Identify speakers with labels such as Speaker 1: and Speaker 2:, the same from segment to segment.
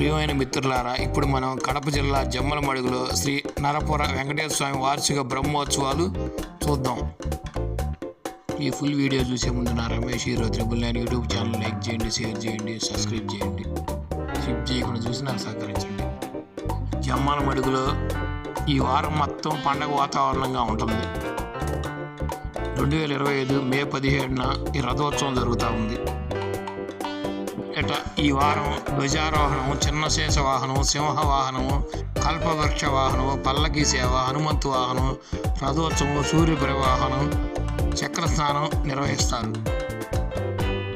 Speaker 1: ప్రియమైన మిత్రులారా ఇప్పుడు మనం కడప జిల్లా జమ్మలమడుగులో శ్రీ నరపుర వెంకటేశ్వర స్వామి వార్షిక బ్రహ్మోత్సవాలు చూద్దాం. ఈ ఫుల్ వీడియో చూసే ముందు నా Ramesh hero triple nine YouTube channel like చేయండి షేర్ చేయండి సబ్స్క్రైబ్ చేయండి. స్కిప్ చేయకుండా చూసి నాకు సహకరించండి. జమ్మలమడుగులో ఈ వారం మొత్తం పండగ వాతావరణంగా ఉంటుంది. రెండు వేల ఇరవై ఐదు మే పదిహేడున ఈ రథోత్సవం జరుగుతూ ఉంది. ఇట ఈ వారం ధ్వజారోహణము చిన్న శేష వాహనం సింహ వాహనము కల్పవృక్ష వాహనము పల్లకి సేవ హనుమంతు వాహనం రథోత్సవం సూర్య వాహనం చక్ర స్నానం నిర్వహిస్తారు.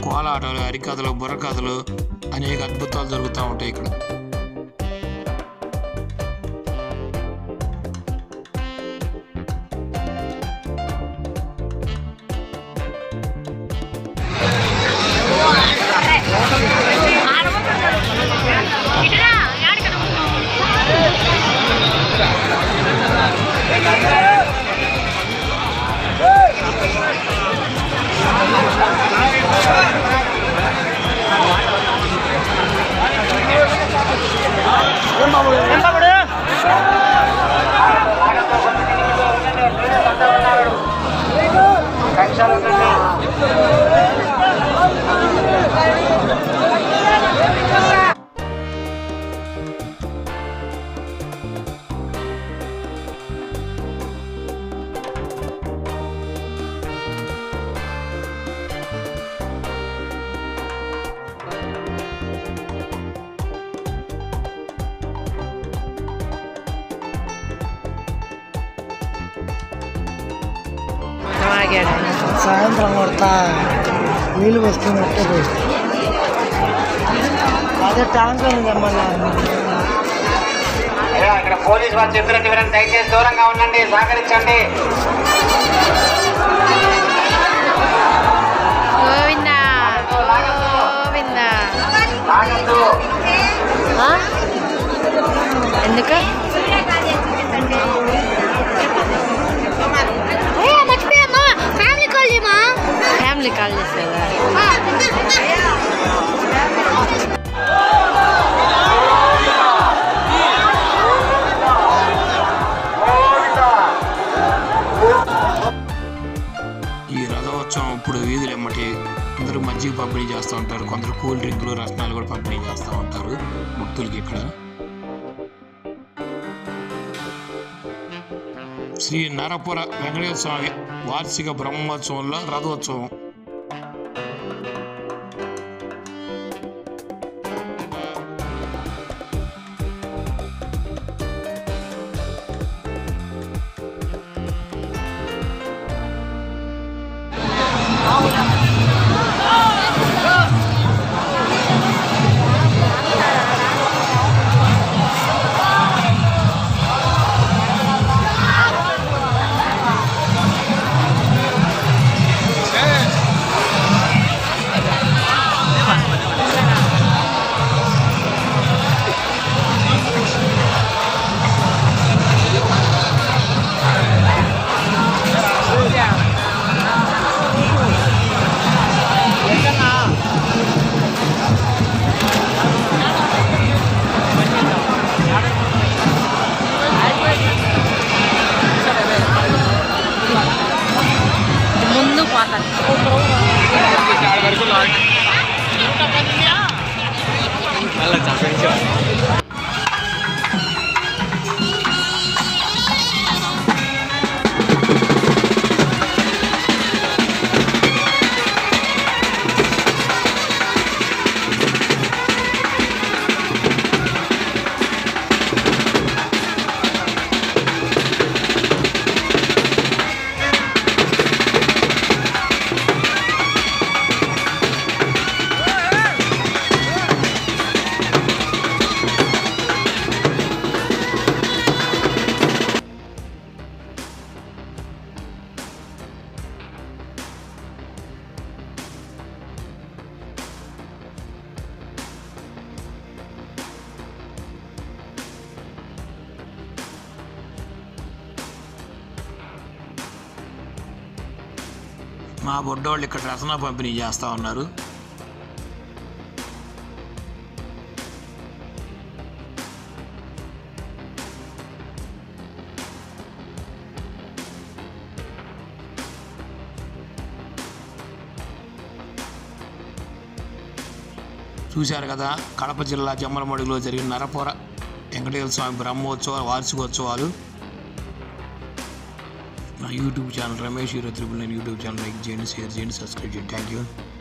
Speaker 1: కోలాటలు హరికథలు బుర్రకథలు అనేక అద్భుతాలు జరుగుతూ ఉంటాయి ఇక్కడ.
Speaker 2: సాయంత్రం కొడతా నీళ్ళు వస్తున్నట్టే అదే ట్యాంక్ ఉందమ్మా
Speaker 3: అయ్యా, ఇక్కడ పోలీస్ వారు చెప్పినట్టు వినండి. దయచేసి దూరంగా ఉండండి సహకరించండి.
Speaker 4: గోవింద ఎందుకు? కాల్ చేసేదా
Speaker 1: ఈ రథోత్సవం ఇప్పుడు వీధులు ఎమ్మటి అందరూ మజ్జిగ పంపిణీ చేస్తూ ఉంటారు. కొందరు కూల్ డ్రింకులు రత్నాలు కూడా పంపిణీ చేస్తూ ఉంటారు. భక్తులకి ఇక్కడ. శ్రీ నరపుర వెంకటేశ్వర స్వామి వార్షిక బ్రహ్మోత్సవంలో రథోత్సవం.
Speaker 4: 了，掌声一下。మా బొడ్డోళ్ళు ఇక్కడ రసన పంపిణీ చేస్తూ ఉన్నారు.
Speaker 1: చూశారు కదా కడప జిల్లా జమ్మలమడుగులో జరిగిన నరపుర వెంకటేశ్వర స్వామి బ్రహ్మోత్సవాలు వార్షికోత్సవాలు. my YouTube channel Ramesh Hero Triple Nine YouTube channel like, share, and subscribe. Thank you.